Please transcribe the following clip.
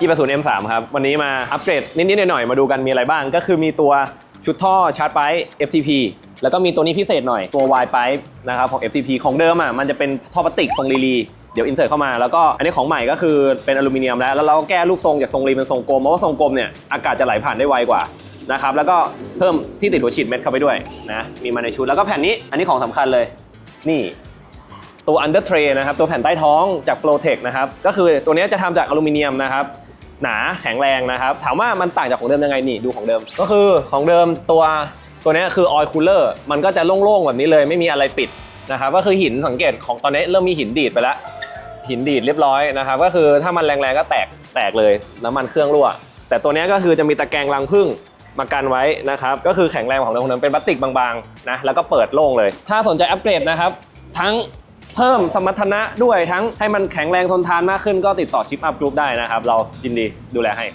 กีประศูน M3 ครับ วันนี้มาอัปเกรดนิดๆหน่อยๆมาดูกันมีอะไรบ้าง ก็คือมีตัวชุดท่อชาร์จไฟ FTP แล้วก็มีตัวนี้พิเศษหน่อยตัว Y pipe นะครับของ FTP ของเดิมอะมันจะเป็นท่อพลาสติกทรงรีลีเดี๋ยวอินเสิร์ตเข้ามาแล้วก็อันนี้ของใหม่ก็คือเป็นอลูมิเนียมแล้ว แล้วเราก็แก้รูปทรงจากทรงรีเป็นทรงกลมเพราะว่าทรงกลมเนี่ยอากาศจะไหลผ่านได้ไวกว่านะครับแล้วก็เพิ่มที่ติดหัวฉีดเม็ดเข้าไปด้วยนะมีมาในชุดแล้วก็แผ่นนี้อันนี้ของสำคัญเลย นี่ตัว under tray นะครับตัวแผ่นใต้ท้องจาก Flowtech นะครับก็คือตัวนี้จะทำจากอลูมิเนียมนะครับ หนาแข็งแรงนะครับ ถามว่ามันต่างจากของเดิมยังไงนี่ดูของเดิม ก็คือของเดิมตัวตัวนี้คือ oil cooler มันก็จะโล่งๆแบบนี้เลยไม่มีอะไรปิดนะครับก็คือหินสังเกตของตอนนี้เริ่มมีหินดีดไปแล้ว หินดีดเรียบร้อยนะครับก็คือถ้ามันแรงๆก็แตกแตกเลยน้ำมันเครื่องรั่ว แต่ตัวนี้ก็คือจะมีตะแกรงรังผึ้งมากันไว้นะครับก็คือแข็งแรงของเดิมของเดิมเป็นพลาสติกบางๆนะแล้วก็เปิดโล่งเลย ถ้าสนใจอัปเกรดนะครับทั้ง เพิ่มสมรรถนะด้วยทั้งให้มันแข็งแรงทนทานมากขึ้นก็ติดต่อชิปอัพกรุ๊ปได้นะครับ เรายินดีดูแลให้